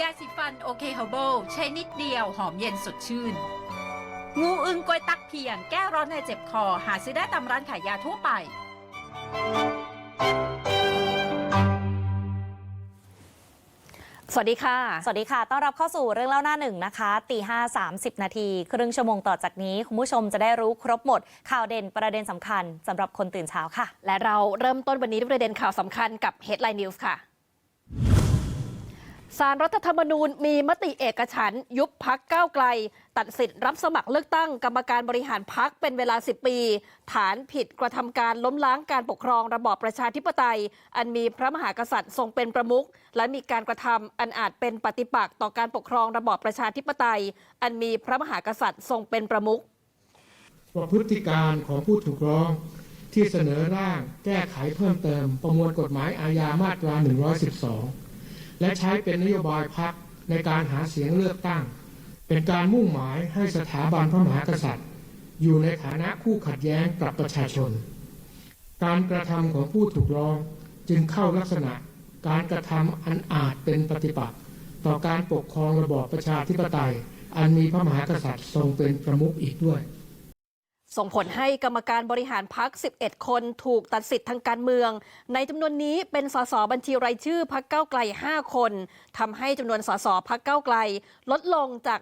ยาสีฟันโอเคเฮอร์เบลใช้นิดเดียวหอมเย็นสดชื่น งูอึงกวยตักเพียงแก้ร้อนในเจ็บคอ หาซื้อได้ตามร้านขายยาทั่วไป สวัสดีค่ะ สวัสดีค่ะ ต้อนรับเข้าสู่เรื่องเล่าหน้าหนึ่งนะคะ ตีห้าสามสิบนาทีครึ่งชั่วโมงต่อจากนี้ คุณผู้ชมจะได้รู้ครบหมด ข่าวเด่นประเด็นสำคัญสำหรับคนตื่นเช้าค่ะ และเราเริ่มต้นวันนี้ด้วยประเด็นข่าวสำคัญกับ Headline News ค่ะ สารรัฐธรรมนูญมีมติเอกฉันยุบพักก้าวไกล ตัดสิทธิ์รับสมัครเลือกตั้งกรรมการบริหารพักเป็นเวลา 10 ปี ฐานผิดกระทำการล้มล้างการปกครองระบอบประชาธิปไตย อันมีพระมหากษัตริย์ทรงเป็นประมุขและมีการกระทำอันอาจเป็นปฏิปักษ์ต่อการปกครองระบอบประชาธิปไตย อันมีพระมหากษัตริย์ทรงเป็นประมุขว่าพฤติการของผู้ถูกร้องที่เสนอร่างแก้ไขเพิ่มเติม ประมวลกฎหมายอาญามาตรา 112 และใช้เป็นนโยบายพักในการหาเสียงเลือกตั้ง เป็นการมุ่งหมายให้สถาบันพระมหากษัตริย์ อยู่ในฐานะคู่ขัดแย้งกับประชาชน การกระทำของผู้ถูกร้องจึงเข้าลักษณะการกระทำอันอาจเป็นปฏิปักษ์ต่อการปกครองระบอบประชาธิปไตย อันมีพระมหากษัตริย์ทรงเป็นประมุขอีกด้วย ส่งผลให้กรรมการบริหารพัก 11 คนถูกตัดสิทธิ์ทางการเมือง ในจำนวนนี้เป็นสสบัญชีรายชื่อพักเก้าไกล 5 คนทำให้จำนวนสสพักเก้าไกล ลดลงจาก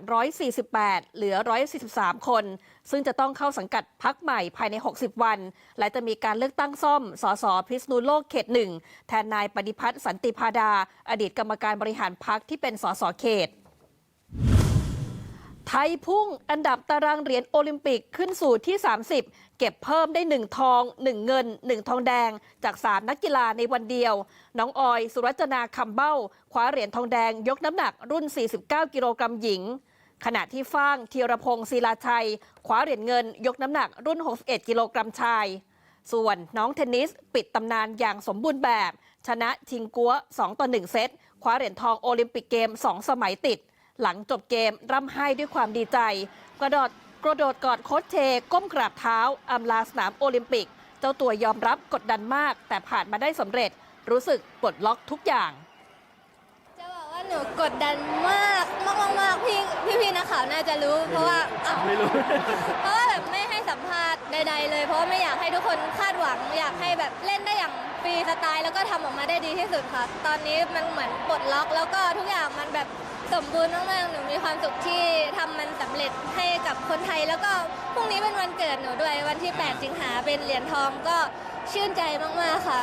148 เหลือ 143 คน ซึ่งจะต้องเข้าสังกัดพักใหม่ภายใน 60 วัน และจะมีการเลือกตั้งซ่อมสสพิษณุโลกเขตหนึ่งแทนนายปฏิพัฒน์สันติพาดา อดีตกรรมการบริหารพักที่เป็นสสเขต ไทยพุ่งอันดับตารางเหรียญโอลิมปิกขึ้นสู่ที่ 30 เก็บเพิ่มได้ 1 ทอง 1 เงิน 1 ทองแดง จาก3นักกีฬาในวันเดียว น้องออย สุรจนาคำเบ้าคว้าเหรียญทองแดงยกน้ำหนักรุ่น 49 กิโลกรัมหญิง ขณะที่ฟ้างธีรพงศ์ศิลาชัยคว้าเหรียญเงิน ยกน้ำหนักรุ่น 61 กิโลกรัมชาย ส่วนน้องเทนนิสปิดตำนานอย่างสมบูรณ์แบบ ชนะทิงกัว2ต่อ1เซตคว้าเหรียญทองโอลิมปิกเกม 2 สมัยติด หลังจบเกมร่ำไห้ด้วยความดีใจ กระโดดกระโดดกอดโค้ชเชก้มกราบเท้าอำลาสนามโอลิมปิก เจ้าตัวยอมรับกดดันมาก แต่ผ่านมาได้สำเร็จ รู้สึกปลดล็อกทุกอย่าง จะบอกว่าหนูกดดันมากมากมากมากพี่พี่พี่นักข่าวน่าจะรู้ เพราะว่าไม่รู้ เพราะว่าแบบไม่ให้ สัมภาษณ์ใด ๆ เลย เพราะว่าไม่อยากให้ทุกคนคาดหวัง อยากให้แบบเล่นได้อย่างฟรีสไตล์ แล้วก็ทำออกมาได้ดีที่สุดค่ะ ตอนนี้มันเหมือนปลดล็อก แล้วก็ทุกอย่างมันแบบสมบูรณ์มากๆหนูมีความสุขที่ทำมันสำเร็จให้กับคนไทย แล้วก็พรุ่งนี้เป็นวันเกิดหนูด้วยวันที่ 8 สิงหาเป็นเหรียญทองก็ชื่นใจมากๆค่ะ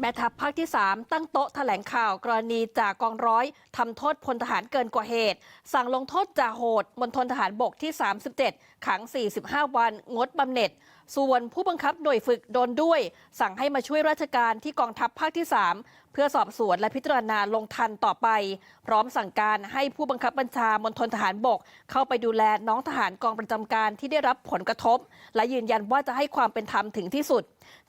แม่ทัพภาคที่ 3 ตั้งโต๊ะแถลงข่าวกรณีจากกองร้อยทำโทษพลทหารเกินกว่าเหตุ สั่งลงโทษจ่าโหดมณฑลทหารบกที่ 37 ขัง 45 วัน งดบำเหน็จ ส่วนผู้บังคับหน่วยฝึกโดนด้วย สั่งให้มาช่วยราชการที่กองทัพภาคที่ 3 พื่อสอบสวนและพิจารณาลงทันต่อไป พร้อมสั่งการให้ผู้บังคับบัญชามณฑลทหารบก เข้าไปดูแลน้องทหารกองประจำการที่ได้รับผลกระทบ และยืนยันว่าจะให้ความเป็นธรรมถึงที่สุด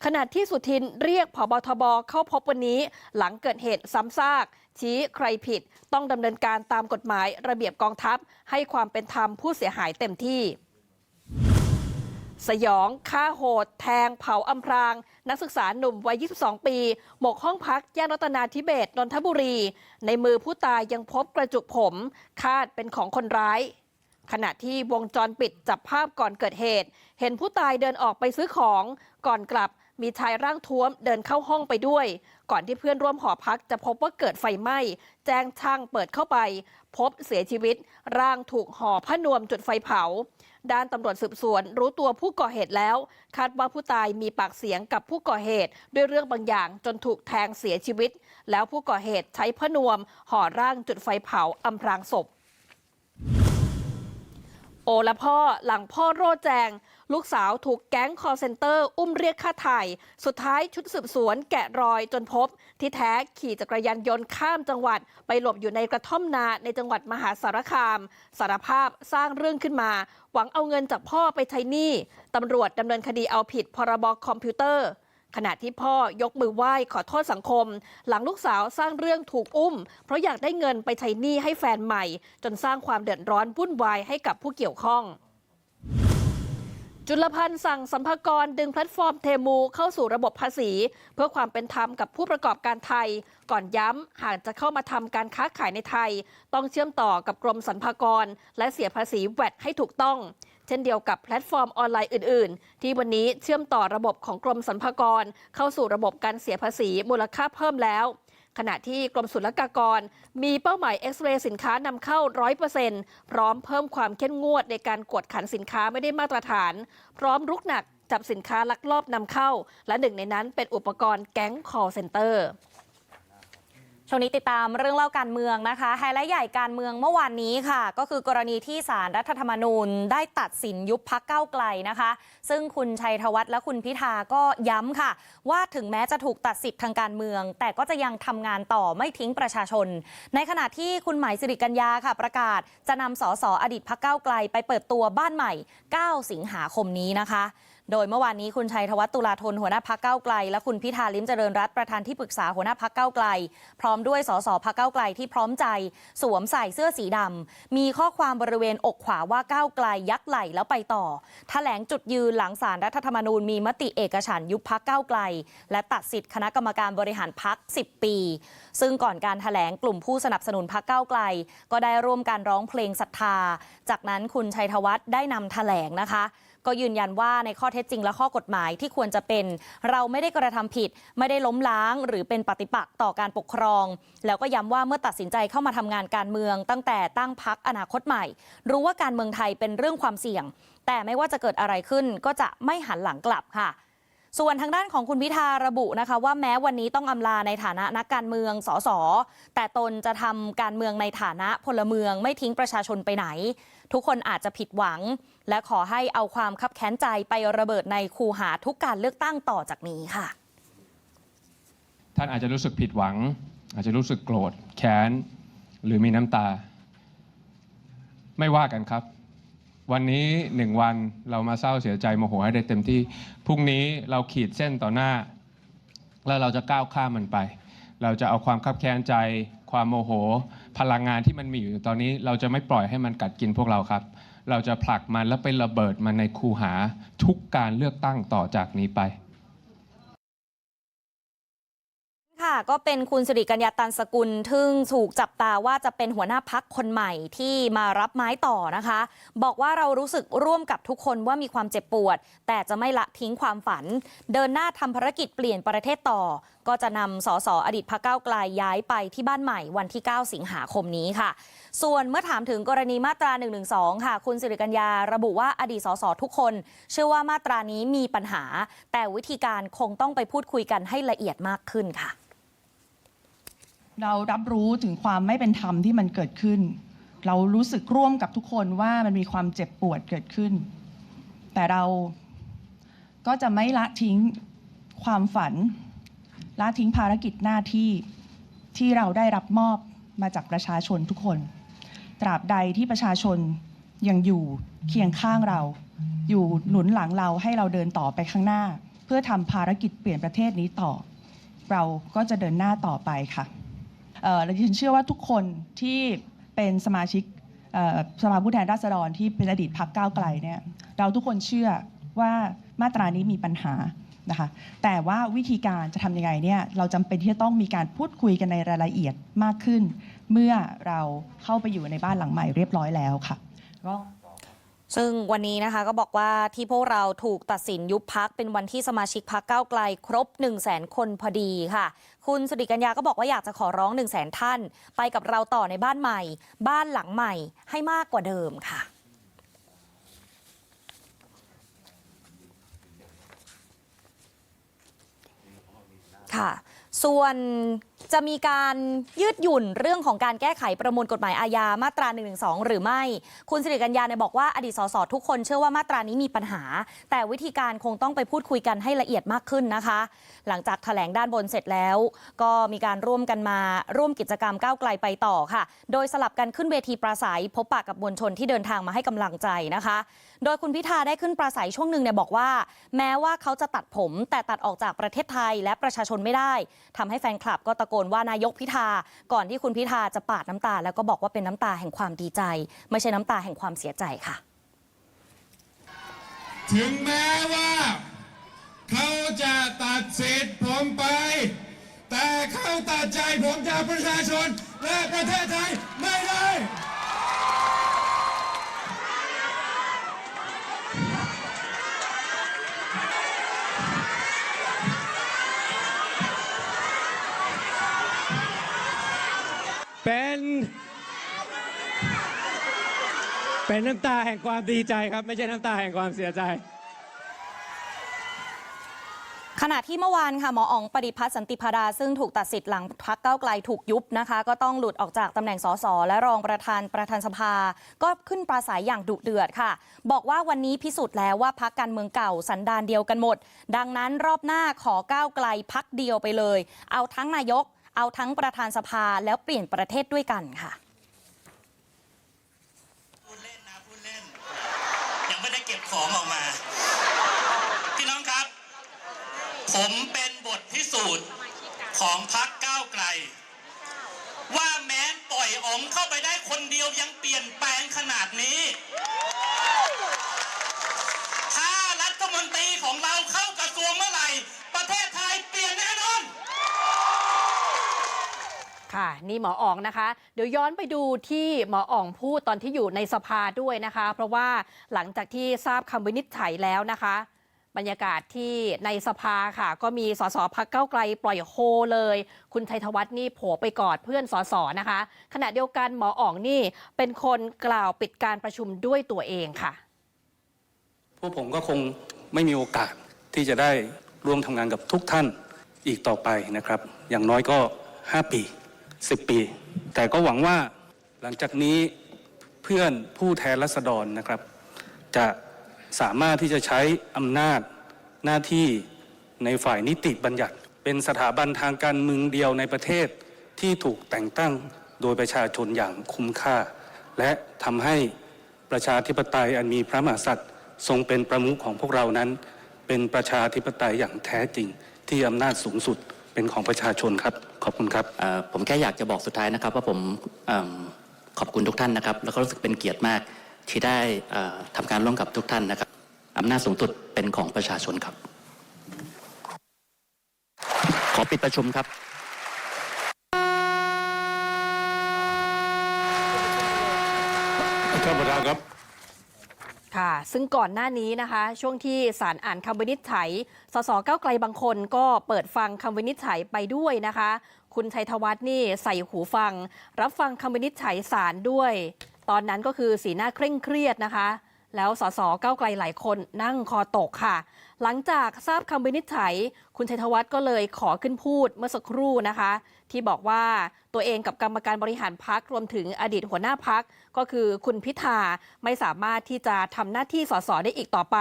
ขณะที่สุทินเรียกผบทบเข้าพบวันนี้ หลังเกิดเหตุซ้ำซาก ชี้ใครผิด ต้องดำเนินการตามกฎหมายระเบียบกองทัพ ให้ความเป็นธรรมผู้เสียหายเต็มที่ สยองฆ่าโหด แทงเผาอำพราง นักศึกษาหนุ่มวัย 22 ปี หมกห้องพักย่านรัตนาธิเบศนนทบุรี ในมือผู้ตายยังพบกระจุกผม คาดเป็นของคนร้าย ขณะที่วงจรปิดจับภาพก่อนเกิดเหตุ เห็นผู้ตายเดินออกไปซื้อของ ก่อนกลับมีชายร่างท้วมเดินเข้าห้องไปด้วย ก่อนที่เพื่อนร่วมหอพักจะพบว่าเกิดไฟไหม้ แจ้งช่างเปิดเข้าไป พบเสียชีวิต ร่างถูกห่อผ้านวมจุดไฟเผา ด้านตำรวจสืบสวน รู้ตัวผู้ก่อเหตุแล้ว คาดว่าผู้ตายมีปากเสียงกับผู้ก่อเหตุ ด้วยเรื่องบางอย่างจนถูกแทงเสียชีวิต แล้วผู้ก่อเหตุใช้พนวมห่อร่างจุดไฟเผาอำพรางศพ โอละพ่อหลังพ่อโรดแจง ลูกสาวถูกแก๊งคอร์เซนเตอร์ อุ้มเรียกค่าไถ่สุดท้ายชุดสืบสวนแกะรอยจนพบ ที่แท้ขี่จักรยานยนต์ข้ามจังหวัด ไปหลบอยู่ในกระท่อมนาในจังหวัดมหาสารคาม สารภาพสร้างเรื่องขึ้นมา หวังเอาเงินจากพ่อไปใช้หนี้ตำรวจดำเนินคดีเอาผิดพรบคอมพิวเตอร์ ขณะที่พ่อยกมือไหว้ขอโทษสังคม หลังลูกสาวสร้างเรื่องถูกอุ้ม เพราะอยากได้เงินไปใช้หนี้ให้แฟนใหม่ จนสร้างความเดือดร้อนวุ่นวายให้กับผู้เกี่ยวข้องจุลพันธ์สั่งสัมภากรดึงแพลตฟอร์มเทมูเข้าสู่ระบบภาษี เพื่อความเป็นธรรมกับผู้ประกอบการไทย ก่อนย้ำหากจะเข้ามาทำการค้าขายในไทย ต้องเชื่อมต่อกับกรมสรรพากร และเสียภาษีแวดให้ถูกต้อง เช่นเดียวกับแพลตฟอร์มออนไลน์อื่น ๆ ที่วันนี้เชื่อมต่อระบบของกรมสรรพากร เข้าสู่ระบบการเสียภาษีมูลค่าเพิ่มแล้ว ขณะที่กรมศุลกากร มีเป้าหมายเอ็กซเรย์สินค้านำเข้า 100%พร้อมเพิ่มความเข้มงวดในการกวดขันสินค้าไม่ได้มาตรฐาน พร้อมรุกหนักจับสินค้าลักลอบนำเข้า และหนึ่งในนั้นเป็นอุปกรณ์แก๊ง call center ช่วงนี้ติดตามเรื่องเล่าการเมืองนะคะ ไฮไลท์ใหญ่การเมืองเมื่อวานนี้ค่ะ ก็คือกรณีที่สารรัฐธรรมนูญได้ตัดสินยุบพักเก้าไกลนะคะ ซึ่งคุณชัยธวัฒน์และคุณพิธาก็ย้ำค่ะ ว่าถึงแม้จะถูกตัดสิทธิ์ทางการเมือง แต่ก็จะยังทำงานต่อไม่ทิ้งประชาชน ในขณะที่คุณหมายสิริกัญญาค่ะ ประกาศจะนำสสอดีตพักเก้าไกล ไปเปิดตัวบ้านใหม่ 9 สิงหาคมนี้นะคะ โดยเมื่อวานนี้คุณชัยธวัฒน์ตุลาธนหัวหน้าพักเก้าไกล และคุณพิธาลิมเจริญรัตประธานที่ปรึกษาหัวหน้าพักเก้าไกล พร้อมด้วยสสพักเก้าไกลที่พร้อมใจ สวมใส่เสื้อสีดำมีข้อความบริเวณอกขวาว่าก้าวไกลยักไหลแล้วไปต่อแถลงจุดยืนหลังสารรัฐธรรมนูญมีมติเอกฉันยุบพักเก้าไกล และตัดสิทธิ์คณะกรรมการบริหารพัก 10 ปี ซึ่งก่อนการแถลงกลุ่มผู้สนับสนุนพักเก้าไกล ก็ได้ร่วมการร้องเพลงศรัทธา จากนั้นคุณชัยธวัฒน์ได้นำแถลงนะคะ ก็ยืนยันว่าในข้อเท็จจริงและข้อกฎหมายที่ควรจะเป็น เราไม่ได้กระทำผิด ไม่ได้ล้มล้าง หรือเป็นปฏิปักษ์ต่อการปกครอง แล้วก็ย้ำว่าเมื่อตัดสินใจเข้ามาทำงานการเมือง ตั้งแต่ตั้งพักอนาคตใหม่ รู้ว่าการเมืองไทยเป็นเรื่องความเสี่ยง แต่ไม่ว่าจะเกิดอะไรขึ้นก็จะไม่หันหลังกลับค่ะ ส่วนทางด้านของคุณพิธาระบุนะคะ ว่าแม้วันนี้ต้องอำลาในฐานะนักการเมืองสสแต่ตนจะทำการเมืองในฐานะพลเมืองไม่ทิ้งประชาชนไปไหน ทุกคนอาจจะผิดหวัง และขอให้เอาความคับแค้นใจไประเบิดในคูหาทุกการเลือกตั้งต่อจากนี้ค่ะ ท่านอาจจะรู้สึกผิดหวัง อาจจะรู้สึกโกรธแค้นหรือมีน้ำตา ไม่ว่ากันครับ วันนี้หนึ่งวันเรามาเศร้าเสียใจโมโหให้ได้เต็มที่พรุ่งนี้เราขีดเส้นต่อหน้า แล้วเราจะก้าวข้ามมันไป เราจะเอาความคับแค้นใจ ความโมโห พลังงานที่มันมีอยู่ตอนนี้ เราจะไม่ปล่อยให้มันกัดกินพวกเราครับ เราจะผลักมันแล้วไประเบิดมันในคูหาทุกการเลือกตั้งต่อจากนี้ไป ค่ะ ก็เป็นคุณสิริกัญญาตันสกุลทึ่งถูกจับตาว่าจะเป็นหัวหน้าพักคนใหม่ที่มารับไม้ต่อนะคะ บอกว่าเรารู้สึกร่วมกับทุกคนว่ามีความเจ็บปวด แต่จะไม่ละทิ้งความฝัน เดินหน้าทำภารกิจเปลี่ยนประเทศต่อ ก็จะนำสสอดีตพักเก้าไกลย้ายไปที่บ้านใหม่วันที่ 9 สิงหาคมนี้ค่ะ ส่วนเมื่อถามถึงกรณีมาตรา 112 ค่ะ คุณสิริกัญญาระบุว่าอดีตสสทุกคน เชื่อว่ามาตรานี้มีปัญหา แต่วิธีการคงต้องไปพูดคุยกันให้ละเอียดมากขึ้นค่ะ เรารับรู้ถึงความไม่เป็นธรรมที่มันเกิดขึ้น เรารู้สึกร่วมกับทุกคนว่ามันมีความเจ็บปวดเกิดขึ้น แต่เราก็จะไม่ละทิ้งความฝัน ละทิ้งภารกิจหน้าที่ที่เราได้รับมอบมาจากประชาชนทุกคน ตราบใดที่ประชาชนยังอยู่เคียงข้างเรา อยู่หนุนหลังเราให้เราเดินต่อไปข้างหน้า เพื่อทำภารกิจเปลี่ยนประเทศนี้ต่อ เราก็จะเดินหน้าต่อไปค่ะ และดิฉันเชื่อว่าทุกคนที่เป็นสมาชิกสภาผู้แทนราษฎรที่เป็นอดีตพรรคก้าวไกลเนี่ยเราทุกคนเชื่อว่ามาตรานี้มีปัญหานะคะแต่ว่าวิธีการจะทำยังไงเนี่ยเราจำเป็นที่จะต้องมีการพูดคุยกันในรายละเอียดมากขึ้น เมื่อเราเข้าไปอยู่ในบ้านหลังใหม่เรียบร้อยแล้วค่ะก็ ซึ่งวันนี้นะคะก็บอกว่าที่พวกเราถูกตัดสินยุบพักเป็นวันที่สมาชิกพักเก้าไกล ครบ 1 0 0 0 0แสนคนพอดีค่ะ คุณสุริกัญญาก็บอกว่าอยากจะขอร้อง 1 0 0 0 0แสนท่าน ไปกับเราต่อในบ้านใหม่ บ้านหลังใหม่ให้มากกว่าเดิมค่ะค่ะ ส่วน จะมีการยืดหยุ่นเรื่องของการแก้ไขประมวลกฎหมายอาญามาตรา1นึหรือไม่ คุณสิริกัญญาเนี่ยบอกว่าอดีตสสทุกคนเชื่อว่ามาตรานี้มีปัญหา แต่วิธีการคงต้องไปพูดคุยกันให้ละเอียดมากขึ้นนะคะ หลังจากแถลงด้านบนเสร็จแล้ว ก็มีการร่วมกันมาร่วมกิจกรรมก้าวไกลไปต่อค่ะ โดยสลับกันขึ้นเวทีปราศัย พบปะกับมวลชนที่เดินทางมาให้กำลังใจนะคะ โดยคุณพิธาได้ขึ้นปราศัยช่วงหนึ่งเนี่ยบอกว่า แม้ว่าเขาจะตัดผม แต่ตัดออกจากประเทศไทยและประชาชนไม่ได้ทำให้แฟนคลับก็ตะโกนว่านายกพิธา ก่อนที่คุณพิธาจะปาดน้ำตา แล้วก็บอกว่าเป็นน้ำตาแห่งความดีใจ ไม่ใช่น้ำตาแห่งความเสียใจค่ะ ถึงแม้ว่าเขาจะตัดสิทธิ์ผมไป แต่เขาตัดใจผมจากประชาชนและประเทศไทยไม่ได้ เป็นน้ำตาแห่งความดีใจครับ ไม่ใช่น้ำตาแห่งความเสียใจ ขณะที่เมื่อวานค่ะหมออ๋องปฏิพัฒน์สันติพาดา ซึ่งถูกตัดสิทธิ์หลังพักเก้าวไกลถูกยุบนะคะ ก็ต้องหลุดออกจากตำแหน่งสสและรองประธานประธานสภา ก็ขึ้นปราศัยอย่างดุเดือดค่ะ บอกว่าวันนี้พิสูจน์แล้วว่าพักการเมืองเก่าสันดานเดียวกันหมด ดังนั้นรอบหน้าขอก้าวไกลพักเดียวไปเลย เอาทั้งนายก เอาทั้งประธานสภาแล้วเปลี่ยนประเทศด้วยกันค่ะ พูดเล่นนะพูดเล่น ยังไม่ได้เก็บ ของออกมา พี่น้องครับ ผมเป็นบทพิสูจน์ของพักก้าวไกล ว่าแม้นปล่อยอ๋องเข้าไปได้คนเดียวยังเปลี่ยนแปลงขนาดนี้ ถ้ารัฐมนตรีของเราเข้ากระทรวงเมื่อไหร่ประเทศไทยเปลี่ยนแน่นอน ค่ะ นี่หมออ๋องนะคะ เดี๋ยวย้อนไปดูที่หมออ๋องพูดตอนที่อยู่ในสภาด้วยนะคะ เพราะว่าหลังจากที่ทราบคำวินิจฉัยแล้วนะคะ บรรยากาศที่ในสภาค่ะ ก็มีสสพักเก้าไกลปล่อยโฮเลย คุณชัยธวัฒน์นี่โผล่ไปกอดเพื่อนสสนะคะ ขณะเดียวกันหมออ๋องนี่เป็นคนกล่าวปิดการประชุมด้วยตัวเองค่ะ พวกผมก็คงไม่มีโอกาสที่จะได้ร่วมทำงานกับทุกท่านอีกต่อไปนะครับ อย่างน้อยก็ 5 ปี 10 ปี แต่ก็หวังว่าหลังจากนี้เพื่อนผู้แทนรัษฎรนะครับ จะสามารถที่จะใช้อำนาจหน้าที่ในฝ่ายนิติบัญญัติ เป็นสถาบันทางการเมืองเดียวในประเทศที่ถูกแต่งตั้งโดยประชาชนอย่างคุ้มค่า และทำให้ประชาธิปไตยอันมีพระมหากษัตริย์ ทรงเป็นประมุขของพวกเรานั้น เป็นประชาธิปไตยอย่างแท้จริงที่อำนาจสูงสุด เป็นของประชาชนครับ ขอบคุณครับ ผมแค่อยากจะบอกสุดท้ายนะครับ ว่าผมขอบคุณทุกท่านนะครับ แล้วก็รู้สึกเป็นเกียรติมากที่ได้เอ่อทำการร่วมกับทุกท่านนะครับอำนาจสูงสุดเป็นของประชาชนครับ ขอปิดประชุมครับ ท่านประธานครับ ค่ะ ซึ่งก่อนหน้านี้นะคะ ช่วงที่ศาลอ่านคำวินิจฉัย สสก้าวไกลบางคนก็เปิดฟังคำวินิจฉัยไปด้วยนะคะ คุณชัยธวัฒน์นี่ใส่หูฟัง รับฟังคำวินิจฉัยศาลด้วย ตอนนั้นก็คือสีหน้าเคร่งเครียดนะคะ แล้วสสก้าวไกลหลายคนนั่งคอตกค่ะ หลังจากทราบคำวินิจฉัย คุณชัยธวัฒน์ก็เลยขอขึ้นพูดเมื่อสักครู่นะคะ ที่บอกว่าตัวเองกับกรรมการบริหารพักรวมถึงอดีตหัวหน้าพักก็คือคุณพิธาไม่สามารถที่จะทำหน้าที่สสได้อีกต่อไป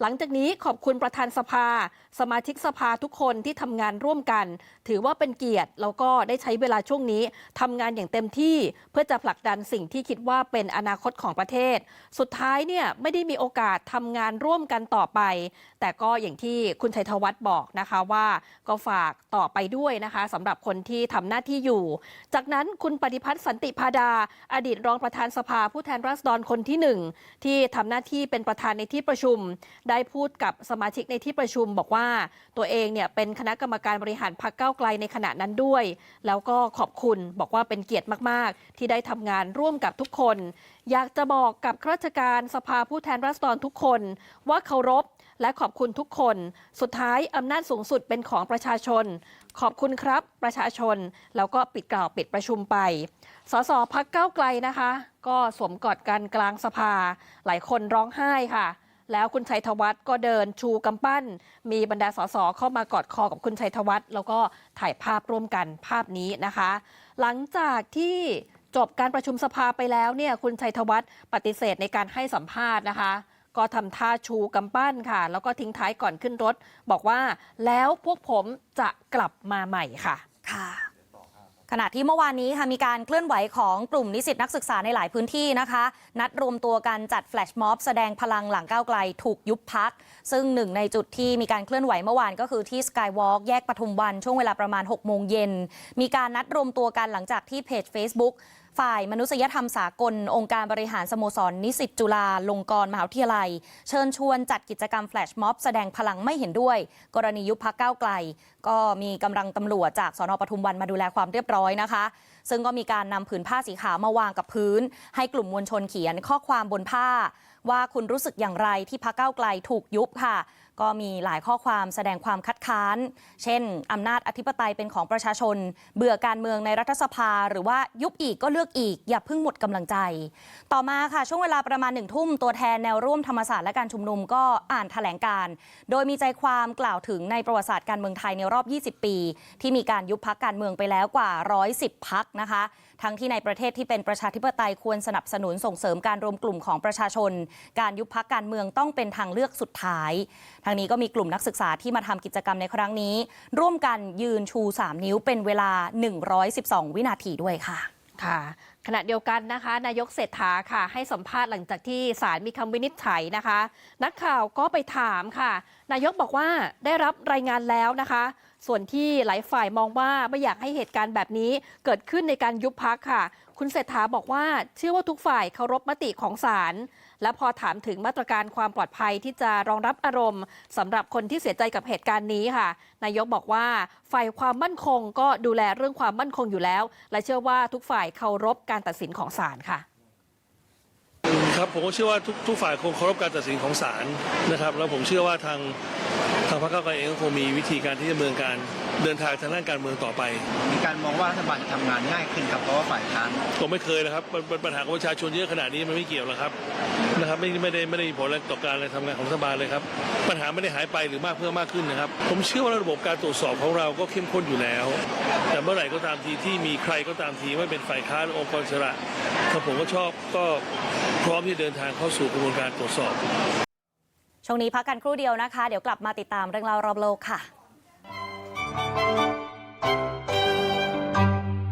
หลังจากนี้ขอบคุณประธานสภา สมาชิกสภาทุกคนที่ทำงานร่วมกัน ถือว่าเป็นเกียรติแล้วก็ได้ใช้เวลาช่วงนี้ทำงานอย่างเต็มที่เพื่อจะผลักดันสิ่งที่คิดว่าเป็นอนาคตของประเทศ สุดท้ายเนี่ยไม่ได้มีโอกาสทำงานร่วมกันต่อไป แต่ก็อย่างที่คุณชัยธวัฒน์บอกนะคะว่าก็ฝากต่อไปด้วยนะคะสำหรับคนที่ทำหน้าที่อยู่จากนั้นคุณปฏิพัฒน์สันติพาดา อดีตรองประธานสภาผู้แทนราษฎรคนที่หนึ่งที่ทำหน้าที่เป็นประธานในที่ประชุม ได้พูดกับสมาชิกในที่ประชุม บอกว่าตัวเองเนี่ยเป็นคณะกรรมการบริหารพรรคก้าวไกลในขณะนั้นด้วย แล้วก็ขอบคุณบอกว่าเป็นเกียรติมาก ๆ ที่ได้ทำงานร่วมกับทุกคน อยากจะบอกกับข้าราชการสภาผู้แทนราษฎรทุกคน ว่าเคารพ และขอบคุณทุกคน สุดท้ายอำนาจสูงสุดเป็นของประชาชน ขอบคุณครับ ประชาชน แล้วก็ปิดกล่าวปิดประชุมไป สสพักเก้าไกลนะคะ ก็สวมกอดกันกลางสภา หลายคนร้องไห้ค่ะ แล้วคุณชัยธวัฒน์ก็เดินชูกำปั้น มีบรรดาสสเข้ามากอดคอกับคุณชัยธวัฒน์แล้วก็ถ่ายภาพร่วมกันภาพนี้นะคะ หลังจากที่จบการประชุมสภาไปแล้วเนี่ยคุณชัยธวัฒน์ปฏิเสธในการให้สัมภาษณ์นะคะ ก็ทำท่าชูกำปั้นค่ะ แล้วก็ทิ้งท้ายก่อนขึ้นรถ บอกว่าแล้วพวกผมจะกลับมาใหม่ค่ะค่ะขณะที่เมื่อวานนี้ค่ะมีการเคลื่อนไหวของกลุ่มนิสิตนักศึกษาในหลายพื้นที่นะคะ นัดรวมตัวกันจัดแฟลชม็อบแสดงพลังหลังก้าวไกลถูกยุบพัก ซึ่งหนึ่งในจุดที่มีการเคลื่อนไหวเมื่อวานก็คือที่สกายวอล์กแยกปทุมวัน ช่วงเวลาประมาณ 6 โมงเย็น มีการนัดรวมตัวกันหลังจากที่เพจ Facebook ฝ่ายมนุษยธรรมสากล องค์การบริหารสโมสรนิสิตจุฬาลงกรณ์มหาวิทยาลัย เชิญชวนจัดกิจกรรมแฟลชม็อบแสดงพลังไม่เห็นด้วย กรณียุบพักก้าวไกล ก็มีกำลังตำรวจจากสนปทุมวันมาดูแลความเรียบร้อยนะคะ ซึ่งก็มีการนำผืนผ้าสีขาวมาวางกับพื้น ให้กลุ่มมวลชนเขียนข้อความบนผ้า ว่าคุณรู้สึกอย่างไรที่พักก้าไกลถูกยุบค่ะก็มีหลายข้อความแสดงความคัดค้าน เช่น อำนาจอธิปไตยเป็นของประชาชน เบื่อการเมืองในรัฐสภา หรือว่ายุบอีกก็เลือกอีก อย่าเพิ่งหมดกำลังใจ ต่อมาค่ะช่วงเวลาประมาณหนึ่งทุ่มตัวแทนแนวร่วมธรรมศาสตร์และการชุมนุมก็อ่านแถลงการโดยมีใจความกล่าวถึงในประวัติศาสตร์การเมืองไทยในรอบ 20 ปี ที่มีการยุบพักการเมืองไปแล้วกว่า 110 พักนะคะ ทั้งที่ในประเทศที่เป็นประชาธิปไตยควรสนับสนุนส่งเสริมการรวมกลุ่มของประชาชน การยุบพักการเมืองต้องเป็นทางเลือกสุดท้าย ทางนี้ก็มีกลุ่มนักศึกษาที่มาทำกิจกรรมในครั้งนี้ ร่วมกันยืนชู 3 นิ้วเป็นเวลา 112 วินาทีด้วยค่ะค่ะ ขณะเดียวกันนะคะ นายกเศรษฐาค่ะ ให้สัมภาษณ์หลังจากที่ศาลมีคำวินิจฉัยนะคะ นักข่าวก็ไปถามค่ะ นายกบอกว่าได้รับรายงานแล้วนะคะ ส่วนที่หลายฝ่ายมองว่าไม่อยากให้เหตุการณ์แบบนี้เกิดขึ้นในการยุบพักค่ะ คุณเศรษฐาบอกว่าเชื่อว่าทุกฝ่ายเคารพมติของศาลและพอถามถึงมาตรการความปลอดภัยที่จะรองรับอารมณ์สำหรับคนที่เสียใจกับเหตุการณ์นี้ค่ะ นายกบอกว่าฝ่ายความมั่นคงก็ดูแลเรื่องความมั่นคงอยู่แล้ว และเชื่อว่าทุกฝ่ายเคารพการตัดสินของศาลค่ะครับผมก็เชื่อว่าทุกทุกฝ่ายคงเคารพการตัดสินของศาลนะครับ แล้วผมเชื่อว่าทาง ทางพรรคก้าวไกลเองก็คงมีวิธีการที่จะดำเนินการเดินทางทางด้านการเมืองต่อไป มีการมองว่ารัฐบาลจะทำงานง่ายขึ้นครับเพราะว่าฝ่ายค้านผมไม่เคยนะครับมันมันปัญหาของประชาชนเยอะขนาดนี้มันไม่เกี่ยวหรอกครับนะครับไม่ไม่ได้ไม่ได้มีผลอะไรต่อการอะไรทำงานของรัฐบาลเลยครับปัญหาไม่ได้หายไปหรือมากเพิ่มมากขึ้นนะครับ ผมเชื่อว่าระบบการตรวจสอบของเราก็เข้มข้นอยู่แล้ว แต่เมื่อไหร่ก็ตามทีที่มีใครก็ตามทีไม่เป็นฝ่ายค้านหรือองค์กรอิสระถ้าผมก็ชอบก็พร้อมที่เดินทางเข้าสู่กระบวนการตรวจสอบ ช่วงนี้พักกันครู่เดียวนะคะ เดี๋ยวกลับมาติดตามเรื่องราวรอบโลกค่ะ